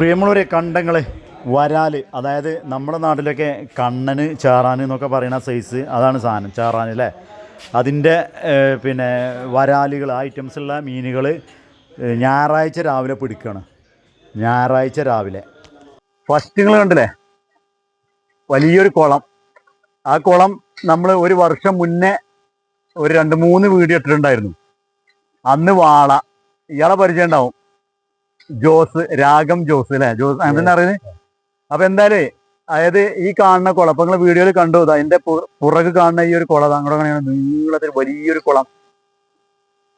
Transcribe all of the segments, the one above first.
പ്രിയമുള്ളവരെ കണ്ടങ്ങളെ വരാൽ അതായത് നമ്മുടെ നാട്ടിലൊക്കെ കണ്ണന് ചാറാൻ എന്നൊക്കെ പറയുന്ന സൈസ് അതാണ് സാധനം ചാറാൻ അല്ലേ? അതിന്റെ പിന്നെ വരാലുകൾ ഐറ്റംസ് ഉള്ള മീനുകൾ ഞായറാഴ്ച രാവിലെ പിടിക്കുകയാണ് ഞായറാഴ്ച രാവിലെ. ഫസ്റ്റ് നിങ്ങൾ കണ്ടില്ലേ? വലിയൊരു കുളം. ആ കുളം നമ്മൾ ഒരു വർഷം മുന്നേ ഒരു രണ്ട് മൂന്ന് വീഡിയോ ഇട്ടിട്ടുണ്ടായിരുന്നു. അന്ന് വാള. ഇയാളെ പരിചയം ഉണ്ടാവും. ജോസ് രാഗം ജോസ് അല്ലേ ജോസ് അങ്ങനെ അറിയുന്നത് അപ്പൊ എന്തായാലും അതായത് ഈ കാണുന്ന കുളം അപ്പൊ നിങ്ങൾ വീഡിയോയിൽ കണ്ടു അതിന്റെ പുറക് കാണുന്ന ഈ ഒരു കുളം അങ്ങോട്ട് അങ്ങനെയാണ് നീളത്തിൽ വലിയൊരു കുളം.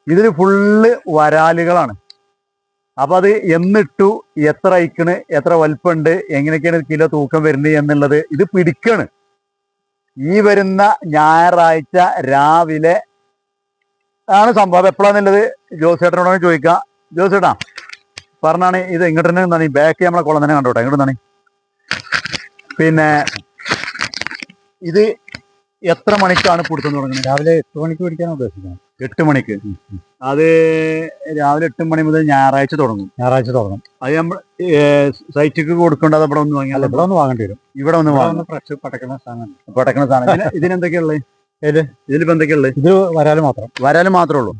ഇതിൽ ഫുള്ള് വരാലുകളാണ്. അപ്പൊ അത് എന്നിട്ടു എത്ര അയക്കണ് എത്ര വലിപ്പമുണ്ട് എങ്ങനെയൊക്കെയാണ് കിലോ തൂക്കം വരുന്നത് എന്നുള്ളത് ഇത് പിടിക്കാണ്. ഈ വരുന്ന ഞായറാഴ്ച രാവിലെ ആണ് സംഭവം. എപ്പോഴാന്നുള്ളത് ജോസേട്ടനോടാണ് ചോദിക്കാം. ജോസേട്ടാ പറഞ്ഞാണ് ഇത് ഇങ്ങോട്ട് തന്നെ എന്താണ് ബാക്ക് നമ്മളെ കുളം തന്നെ കണ്ടോട്ടെ ഇങ്ങോട്ട് എന്താണ്? പിന്നെ ഇത് എത്ര മണിക്കാണ് പിടുത്തം തുടങ്ങുന്നത്? രാവിലെ എട്ട് മണിക്ക് പിടിക്കാനാണ് ഉദ്ദേശിക്കുന്നത്. എട്ട് മണിക്ക്. അത് രാവിലെ എട്ട് മണി മുതൽ ഞായറാഴ്ച തുടങ്ങും. ഞായറാഴ്ച തുടങ്ങും. അത് നമ്മൾ സൈറ്റിക്ക് കൊടുക്കേണ്ടത് അവിടെ ഒന്ന് വാങ്ങിയാൽ ഇവിടെ ഒന്ന് വാങ്ങേണ്ടി വരും. ഇവിടെ ഒന്ന് വാങ്ങുന്ന ഫ്രഷ് പടക്കണ സാധനം പടക്കണ സാധനം. ഇതിന് ഇതിനെന്തൊക്കെയുള്ളത്? ഇതിലിപ്പോ എന്തൊക്കെയുള്ളത് ഇത് വരാൽ മാത്രം. വരാൽ മാത്രമേ ഉള്ളൂ.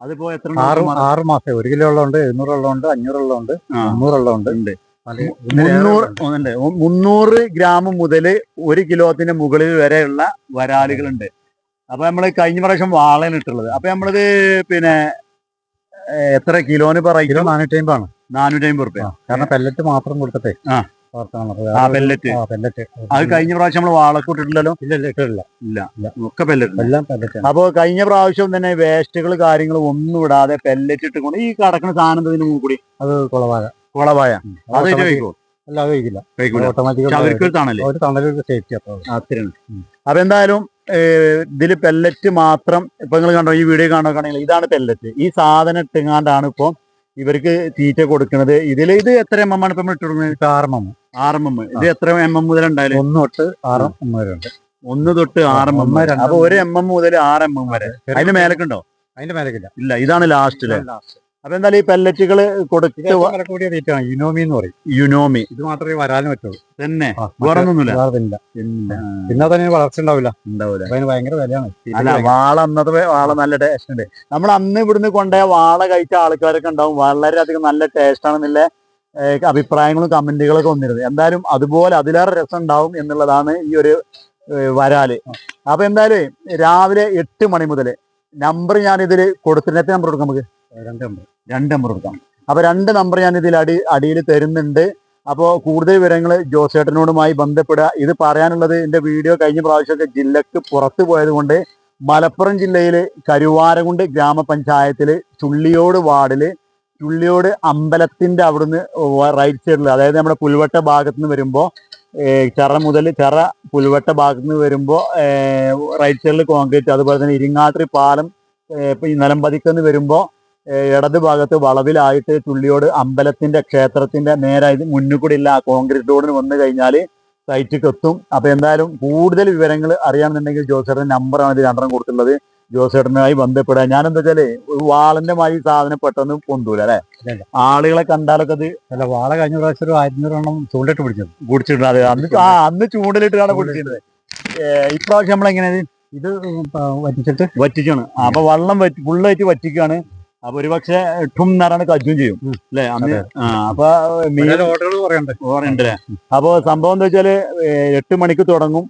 അതിപ്പോ എത്ര ആറ്? ആറ് മാസം. ഒരു കിലോ ഉള്ളതുണ്ട് എഴുന്നൂറ് ഉള്ളതുണ്ട് അഞ്ഞൂറ് ഉള്ളതുണ്ട്. മുന്നൂറ് ഉള്ളതുണ്ട്. ഉണ്ട്. മുന്നൂറ് ഉണ്ട്. മുന്നൂറ് ഗ്രാം മുതൽ ഒരു കിലോത്തിന്റെ മുകളിൽ വരെയുള്ള വരാലുകളുണ്ട്. അപ്പൊ നമ്മൾ കഴിഞ്ഞ പ്രാവശ്യം വാളയാണ് ഇട്ടുള്ളത്. അപ്പൊ നമ്മളിത് പിന്നെ എത്ര? കിലോന് കിലോ പറയും നാനൂറ്റി അമ്പതാണ് നാനൂറ്റി അമ്പത് റുപ്യ കാരണം പെല്ലറ്റ് മാത്രം കൊടുത്തിട്ടേ ആ. അത് പെല്ലറ്റ് അത് കഴിഞ്ഞ പ്രാവശ്യം നമ്മൾ വാളൊക്കെ ഇട്ടിട്ടില്ലല്ലോ? ഇല്ല ഒക്കെ പെല്ലറ്റ് എല്ലാം പെല്ലറ്റ് അപ്പൊ കഴിഞ്ഞ പ്രാവശ്യം തന്നെ വേസ്റ്റുകൾ കാര്യങ്ങൾ ഒന്നും ഇടാതെ പെല്ലറ്റ് ഇട്ടുകൊണ്ട് ഈ കടക്കുന്ന സാധനം ഇതിന് മുമ്പ് കൂടി? അത് കുളവായ കുളവായ അത് automatic- കഴിക്കുമോ അല്ല അത് കഴിക്കില്ല കഴിക്കൂല ഓട്ടോമാറ്റിക് പക്ഷെ അവർക്ക് ഒരു തണൽ. ഒരു തണലൊരു സേഫ്റ്റി അത്ര അത്രയാണ് അപ്പൊ എന്തായാലും ഇതിൽ പെല്ലറ്റ് മാത്രം ഇപ്പൊ നിങ്ങൾ കണ്ടോ ഈ വീഡിയോ കാണുകയാണെങ്കിൽ ഇതാണ് പെല്ലറ്റ് ഈ സാധനം ഇട്ടുങ്ങാണ്ടാണ് ഇപ്പൊ ഇവർക്ക് തീറ്റ കൊടുക്കുന്നത് ഇതിൽ ഇത് എത്ര എം എം ആണ് ഇപ്പൊ നമ്മൾ ഇട്ട് ആറ് എം എം. ഇത് എത്ര എം എം മുതൽ ഉണ്ടായാലും ഒന്ന് തൊട്ട് ആറ് എം വരെ ഉണ്ട്. ഒന്ന് തൊട്ട് ആറ് എം എം വരെ. അപ്പൊ ഒരു എം എം മുതൽ ആറ് എം എം വരെ. അതിന്റെ മേലക്കുണ്ടോ അതിന്റെ മേലക്കില്ല ഇല്ല. ഇതാണ് ലാസ്റ്റ് അല്ലേ അപ്പൊ എന്തായാലും ഈ പെല്ലറ്റുകൾ കൊടുത്ത് ഇത് കൂടിയ തീറ്റാണ് യുനോമി എന്ന് പറയും. യുനോമി ഇത് മാത്രമേ വരാനും പറ്റുള്ളൂ. തന്നെ. വേറൊന്നുമില്ല. പിന്നെ. തന്നെ വളർച്ച ഉണ്ടാവില്ല. ഉണ്ടാവില്ല അതിന് ഭയങ്കര വിലയാണ്. അല്ല വാള അന്നത്തെ വാള നല്ല ടേസ്റ്റ് ഉണ്ട്. നമ്മൾ അന്ന് ഇവിടുന്ന് കൊണ്ടുപോയ വാള കഴിച്ച ആൾക്കാരൊക്കെ ഉണ്ടാവും. വളരെയധികം നല്ല ടേസ്റ്റ് ആണെന്നുള്ള ഏഹ്, അഭിപ്രായങ്ങളും കമന്റുകളൊക്കെ വന്നിരുന്നത്. എന്തായാലും അതുപോലെ അതിലേറെ രസം ഉണ്ടാവും എന്നുള്ളതാണ് ഈ ഒരു വരാൽ. അപ്പൊ എന്തായാലും രാവിലെ എട്ട് മണി മുതൽ നമ്പർ ഞാൻ ഇതിൽ കൊടുത്തിട്ട് എത്ര നമ്പർ കൊടുക്കാം നമുക്ക്? രണ്ട് നമ്പർ. രണ്ട് നമ്പർ കൊടുക്കാം. അപ്പൊ രണ്ട് നമ്പർ ഞാൻ ഇതിൽ അടി അടിയിൽ തരുന്നുണ്ട്. അപ്പോൾ കൂടുതൽ വിവരങ്ങൾ ജോസേട്ടനോടുമായി ബന്ധപ്പെടുക. ഇത് പറയാനുള്ളത് എന്റെ വീഡിയോ കഴിഞ്ഞ പ്രാവശ്യമൊക്കെ ജില്ലക്ക് പുറത്തു പോയതുകൊണ്ട് മലപ്പുറം ജില്ലയിൽ കരുവാരകുണ്ട് ഗ്രാമപഞ്ചായത്തിൽ ചുള്ളിയോട് വാർഡിൽ ചുള്ളിയോട് അമ്പലത്തിന്റെ അവിടുന്ന് റൈറ്റ് സൈഡിൽ അതായത് നമ്മുടെ പുൽവട്ട ഭാഗത്ത് നിന്ന് വരുമ്പോൾ ചെറ മുതൽ ചെറ പുൽവട്ട ഭാഗത്ത് നിന്ന് വരുമ്പോൾ റൈറ്റ് സൈഡിൽ കോൺക്രീറ്റ് അതുപോലെ തന്നെ ഇരിങ്ങാത്രി പാലം നിലമ്പതിക്കെന്ന് വരുമ്പോൾ ഇടത് ഭാഗത്ത് വളവിലായിട്ട് ചുള്ളിയോട് അമ്പലത്തിന്റെ ക്ഷേത്രത്തിന്റെ നേരെ ഇത് മുന്നിൽ കൂടി ഇല്ല കോൺക്രീറ്റ് റോഡിന് വന്നു കഴിഞ്ഞാൽ സൈറ്റിക്ക് എത്തും. അപ്പൊ എന്തായാലും കൂടുതൽ വിവരങ്ങൾ അറിയാമെന്നുണ്ടെങ്കിൽ ജോസറിന്റെ നമ്പറാണ് ഇത് രണ്ടെണ്ണം കൊടുത്തുള്ളത് ജോസേട്ടനുമായി ബന്ധപ്പെടുക ഞാൻ എന്താ വെച്ചാൽ ഒരു വാളന്റെ മാതിരി സാധനം പെട്ടെന്ന് പൊന്തൂല അല്ലെ? ആളുകളെ കണ്ടാലൊക്കെ അത് അല്ല വാള കഴിഞ്ഞ പ്രാവശ്യം ഒരു ആയിരത്തി എണ്ണം ചൂണ്ടിട്ട് പിടിച്ചത്. കുടിച്ചിട്ടുണ്ട് അത് അന്ന് ആ അന്ന് ചൂണ്ടലിട്ടാണ് പിടിച്ചിരുന്നത് ഇപ്രാവശ്യം നമ്മളെങ്ങനെ ഇത്? വറ്റിച്ചിട്ട്? വറ്റിച്ചാണ് അപ്പൊ വള്ളം വറ്റി ഫുള്ളായിട്ട് വറ്റിക്കാണ്. അപ്പൊ ഒരു പക്ഷെ ടും നിറാണ് കജ്ജും ചെയ്യും. അല്ലെ? അന്ന് അപ്പൊ ഓറുണ്ടല്ലേ അപ്പൊ സംഭവം എന്താ വെച്ചാൽ എട്ട് മണിക്ക് തുടങ്ങും.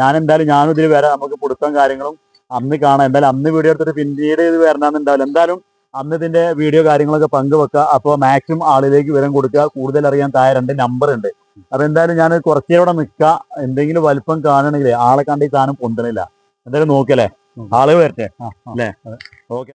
ഞാൻ എന്തായാലും ഞാനും ഇതിൽ വരാം. നമുക്ക് പിടുത്തം കാര്യങ്ങളും അന്ന് കാണാം. എന്തായാലും അന്ന് വീഡിയോ എടുത്തിട്ട് പിന്നീട് ഇത് വരണമെന്നുണ്ടാവില്ല എന്തായാലും അന്ന് ഇതിന്റെ വീഡിയോ കാര്യങ്ങളൊക്കെ പങ്കുവെക്കുക. അപ്പോൾ മാക്സിമം ആളിലേക്ക് വിവരം കൊടുക്കുക. കൂടുതൽ അറിയാൻ താഴെ രണ്ട് നമ്പർ ഉണ്ട്. അപ്പൊ എന്തായാലും ഞാൻ കുറച്ചേവിടെ നിൽക്കുക എന്തെങ്കിലും വലിപ്പം കാണണമെങ്കിൽ ആളെ കണ്ട് ഈ സാധനം പൊന്തണില്ല. എന്തായാലും നോക്കല്ലേ ആൾ വരട്ടെ. അല്ലേ? ഓക്കെ.